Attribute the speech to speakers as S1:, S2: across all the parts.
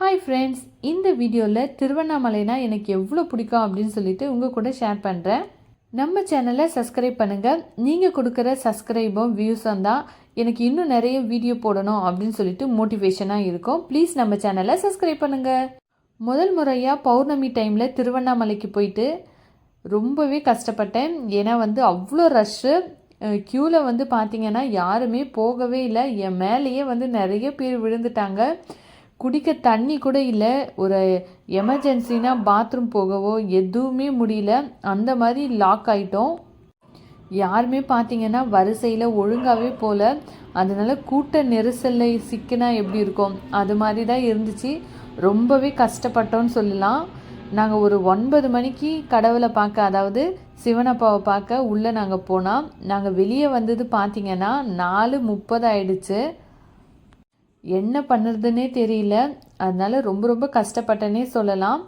S1: Hi friends இந்த வீடியோவில் திருவண்ணாமலைனா எனக்கு எவ்வளோ பிடிக்கும் அப்படின்னு சொல்லிட்டு உங்கள் கூட ஷேர் பண்ணுறேன் நம்ம சேனலை சப்ஸ்கிரைப் பண்ணுங்கள் நீங்கள் கொடுக்குற சப்ஸ்கிரைபும் வியூஸும் தான் எனக்கு இன்னும் நிறைய வீடியோ போடணும் அப்படின்னு சொல்லிட்டு மோட்டிவேஷனாக இருக்கும். ப்ளீஸ் நம்ம சேனலை சப்ஸ்கிரைப் பண்ணுங்கள் முதல் முறையாக பௌர்ணமி டைமில் திருவண்ணாமலைக்கு போயிட்டு ரொம்பவே கஷ்டப்பட்டேன். ஏன்னா வந்து அவ்வளோ ரஷ்ஷு க்யூவில் வந்து பார்த்திங்கன்னா யாருமே போகவே இல்லை. என் மேலேயே வந்து நிறைய பேர் விழுந்துட்டாங்க. குடிக்க தண்ணி கூட இல்லை. ஒரு எமர்ஜென்சினா பாத்ரூம் போகவோ எதுவுமே முடியல. அந்த மாதிரி லாக் ஆயிட்டோம். யாருமே பார்த்தீங்கன்னா வரிசையில் ஒழுங்காகவே போகல அதனால் கூட்ட நெரிசலில் சிக்கினா எப்படி இருக்கும்? அது மாதிரி தான் இருந்துச்சு. ரொம்பவே கஷ்டப்பட்டோன்னு சொல்லலாம். நாங்கள் ஒரு ஒன்பது மணிக்கு கடவுளை பார்க்க அதாவது சிவனப்பாவை பார்க்க உள்ளே நாங்கள் போனால் நாங்கள் வெளியே வந்தது பார்த்தீங்கன்னா நாலு முப்பது ஆயிடுச்சு. என்ன பண்ணுறதுனே தெரியல. அதனால் ரொம்ப ரொம்ப கஷ்டப்பட்டேனே சொல்லலாம்.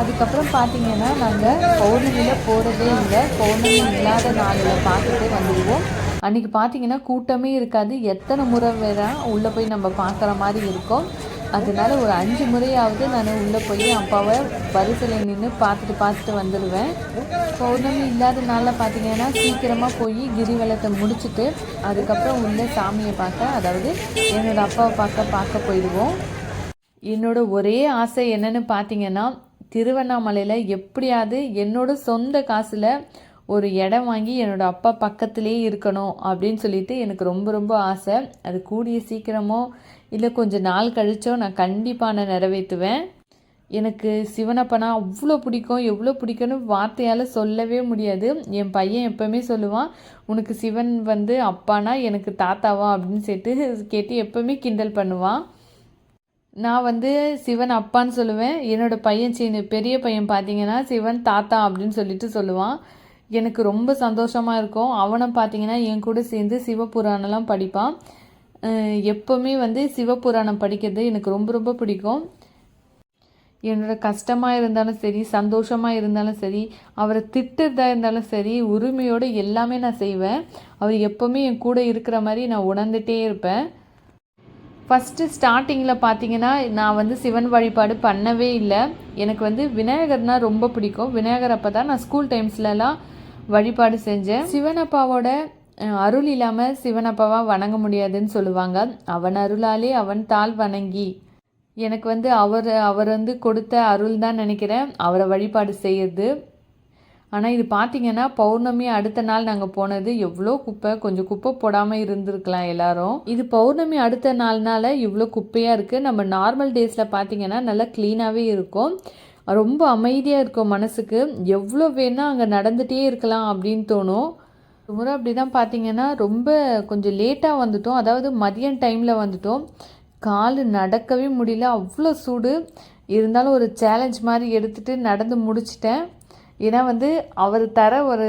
S1: அதுக்கப்புறம் பார்த்தீங்கன்னா நாங்கள் பௌர்ணமியில் போகிறதே இல்லை. பௌர்ணமி இல்லாத நாளில் பார்த்துட்டே வந்துடுவோம் அன்றைக்கி பார்த்தீங்கன்னா கூட்டமே இருக்காது. எத்தனை முறை வேற உள்ளே போய் நம்ம பார்க்குற மாதிரி இருக்கும். அதனால ஒரு அஞ்சு முறையாவது நான் உள்ளே போய் அப்பாவை வரிசையில் நின்று பார்த்துட்டு பார்த்துட்டு வந்துடுவேன் பௌர்ணமி இல்லாத நாளில் பார்த்தீங்கன்னா சீக்கிரமாக போய் கிரிவலத்தை முடிச்சுட்டு அதுக்கப்புறம் உள்ளே சாமியை பார்க்க அதாவது என்னோடய அப்பாவை பார்க்க பார்க்க போயிடுவோம். என்னோட ஒரே ஆசை என்னென்னு பார்த்தீங்கன்னா திருவண்ணாமலையில் எப்படியாவது என்னோட சொந்த காசில் ஒரு இடம் வாங்கி என்னோடய அப்பா பக்கத்துலேயே இருக்கணும் அப்படின்னு சொல்லிட்டு எனக்கு ரொம்ப ரொம்ப ஆசை. அது கூடிய சீக்கிரமோ இல்லை கொஞ்சம் நாள் கழிச்சோ நான் கண்டிப்பாக நான் நிறைவேற்றுவேன். எனக்கு சிவனப்பனா அவ்வளோ பிடிக்கும் எவ்வளோ பிடிக்கும்னு வார்த்தையால் சொல்லவே முடியாது. என் பையன் எப்போவுமே சொல்லுவான் உனக்கு சிவன் வந்து அப்பானா எனக்கு தாத்தாவா? அப்படின்னு சொல்லிட்டு கேட்டு எப்போவுமே கிண்டல் பண்ணுவான். நான் வந்து சிவன் அப்பான்னு சொல்லுவேன். என்னோடய பையன் சின்ன பெரிய பையன் பார்த்தீங்கன்னா சிவன் தாத்தா அப்படின்னு சொல்லிட்டு சொல்லுவான். எனக்கு ரொம்ப சந்தோஷமாக இருக்கும். அவனை பார்த்தீங்கன்னா என் கூட சேர்ந்து சிவபுராணம்லாம் படிப்பான். எப்போவுமே வந்து சிவபுராணம் படிக்கிறது எனக்கு ரொம்ப ரொம்ப பிடிக்கும். என்னோட கஷ்டமாக இருந்தாலும் சரி சந்தோஷமாக இருந்தாலும் சரி அவரை திட்டுறதா இருந்தாலும் சரி உரிமையோடு எல்லாமே நான் செய்வேன். அவர் எப்போவுமே என் கூட இருக்கிற மாதிரி நான் உணர்ந்துகிட்டே இருப்பேன். ஃபஸ்ட்டு ஸ்டார்டிங்கில் பார்த்தீங்கன்னா நான் வந்து சிவன் வழிபாடு பண்ணவே இல்லை. எனக்கு வந்து விநாயகர்னால் ரொம்ப பிடிக்கும். விநாயகர் அப்போ தான் நான் ஸ்கூல் டைம்ஸ்லலாம் வழிபாடு செஞ்சேன். சிவனப்பாவோட அருள் இல்லாமல் சிவனப்பாவாக வணங்க முடியாதுன்னு சொல்லுவாங்க. அவன் அருளாலே அவன் தாள் வணங்கி எனக்கு வந்து அவர் அவர் வந்து கொடுத்த அருள் தான் நினைக்கிறேன். அவரை வழிபாடு செய்யறது. ஆனால் இது பார்த்தீங்கன்னா பௌர்ணமி அடுத்த நாள் நாங்கள் போனது எவ்வளோ குப்பை. கொஞ்சம் குப்பை போடாமல் இருந்திருக்கலாம் எல்லாரும். இது பௌர்ணமி அடுத்த நாள்னால இவ்வளோ குப்பையாக இருக்குது நம்ம நார்மல் டேஸில் பார்த்தீங்கன்னா நல்லா க்ளீனாகவே இருக்கும். ரொம்ப அமைதியாக இருக்கும் மனசுக்கு. எவ்வளோ வேணால் அங்கே நடந்துகிட்டே இருக்கலாம் அப்படின்னு தோணும். ஒரு முறை அப்படி தான் பார்த்தீங்கன்னா ரொம்ப கொஞ்சம் லேட்டாக வந்துட்டோம். அதாவது மதியம் டைமில் வந்துட்டோம். கால் நடக்கவே முடியல. அவ்வளோ சூடு. இருந்தாலும் ஒரு சேலஞ்ச் மாதிரி எடுத்துகிட்டு நடந்து முடிச்சிட்டேன். ஏன்னா வந்து அவர் தர ஒரு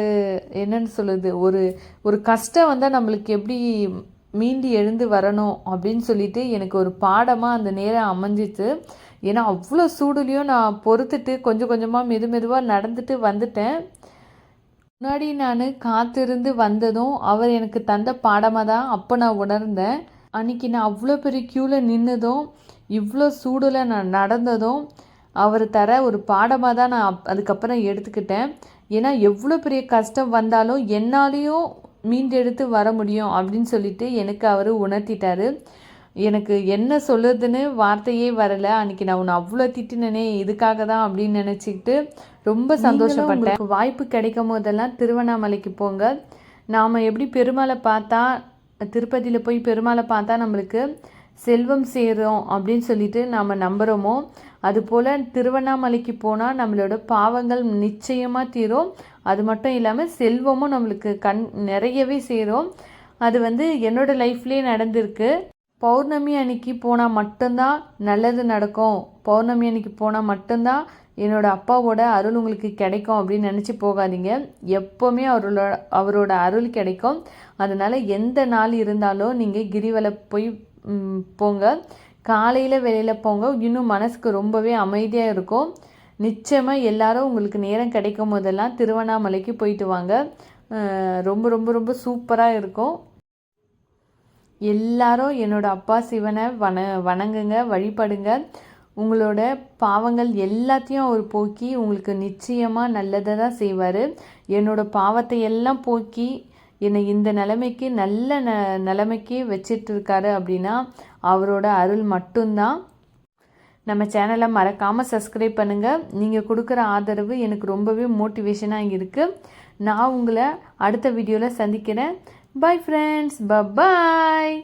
S1: என்னன்னு சொல்லுது ஒரு ஒரு கஷ்டம் வந்தால் நம்மளுக்கு எப்படி மீண்டு எழுந்து வரணும் அப்படின்னு சொல்லிட்டு எனக்கு ஒரு பாடமாக அந்த நேரம் அமைஞ்சிச்சு. ஏன்னா அவ்வளோ சூடுலேயும் நான் பொறுத்துட்டு கொஞ்சம் கொஞ்சமாக மெது மெதுவாக நடந்துட்டு வந்துட்டேன். முன்னாடி நான் காத்திருந்து வந்ததும் அவர் எனக்கு தந்த பாடமாக தான் அப்போ நான் உணர்ந்தேன். அன்றைக்கி நான் அவ்வளோ பெரிய க்யூவில் நின்னதும் இவ்வளோ சூடில் நான் நடந்ததும் அவர் தர ஒரு பாடமாக தான் நான் அதுக்கப்புறம் எடுத்துக்கிட்டேன். ஏன்னா எவ்வளோ பெரிய கஷ்டம் வந்தாலும் என்னாலேயும் மீண்டெடுத்து வர முடியும் அப்படின்னு சொல்லிட்டு எனக்கு அவர் உணர்த்திட்டாரு. எனக்கு என்ன சொல்லுதுன்னு வார்த்தையே வரல. அன்னைக்கு நான் உன்னை அவ்வளோ திட்டினனே இதுக்காக தான் அப்படின்னு நினச்சிக்கிட்டு ரொம்ப சந்தோஷப்பட்டேன். வாய்ப்பு கிடைக்கும் போதெல்லாம் திருவண்ணாமலைக்கு போங்க. நாம் எப்படி பெருமாளை பார்த்தா திருப்பதியில் போய் பெருமாளை பார்த்தா நம்மளுக்கு செல்வம் சேரும் அப்படின்னு சொல்லிட்டு நாம் நம்புகிறோமோ அதுபோல் திருவண்ணாமலைக்கு போனால் நம்மளோட பாவங்கள் நிச்சயமாக தீரும். அது மட்டும் இல்லாமல் செல்வமும் நம்மளுக்கு கண் நிறையவே சேரும். அது வந்து என்னோடய லைஃப்லேயே நடந்திருக்கு. பௌர்ணமி அன்னைக்கு போனால் மட்டும்தான் நல்லது நடக்கும். பௌர்ணமி அன்னைக்கு போனால் மட்டும்தான் என்னோடய அப்பாவோட அருள் உங்களுக்கு கிடைக்கும் அப்படின்னு நினச்சி போகாதீங்க. எப்போவுமே அவரோட அவரோட அருள் கிடைக்கும். அதனால் எந்த நாள் இருந்தாலும் நீங்கள் கிரிவலை போய் போங்க. காலையில் வெளியில் போங்க. இன்னும் மனசுக்கு ரொம்பவே அமைதியாக இருக்கும். நிச்சயமாக எல்லாரும் உங்களுக்கு நேரம் கிடைக்கும் போதெல்லாம் திருவண்ணாமலைக்கு போயிட்டு வாங்க. ரொம்ப ரொம்ப ரொம்ப சூப்பராக இருக்கும். எல்லாரும் என்னோட அப்பா சிவனை வண வணங்குங்க வழிபடுங்க. உங்களோட பாவங்கள் எல்லாத்தையும் அவர் போக்கி உங்களுக்கு நிச்சயமாக நல்லதை தான் செய்வார். என்னோட பாவத்தை எல்லாம் போக்கி என்னை இந்த நிலைமைக்கு நல்ல ந நிலைமைக்கு வச்சிட்டு இருக்காரு அப்படின்னா அவரோட அருள் மட்டும்தான் நம்ம சேனலை மறக்காமல் சப்ஸ்கிரைப் பண்ணுங்கள் நீங்கள் கொடுக்குற ஆதரவு எனக்கு ரொம்பவே மோட்டிவேஷனாக இருக்குது நான் உங்களை அடுத்த வீடியோவில் சந்திக்கிறேன். Bye friends. Bye bye.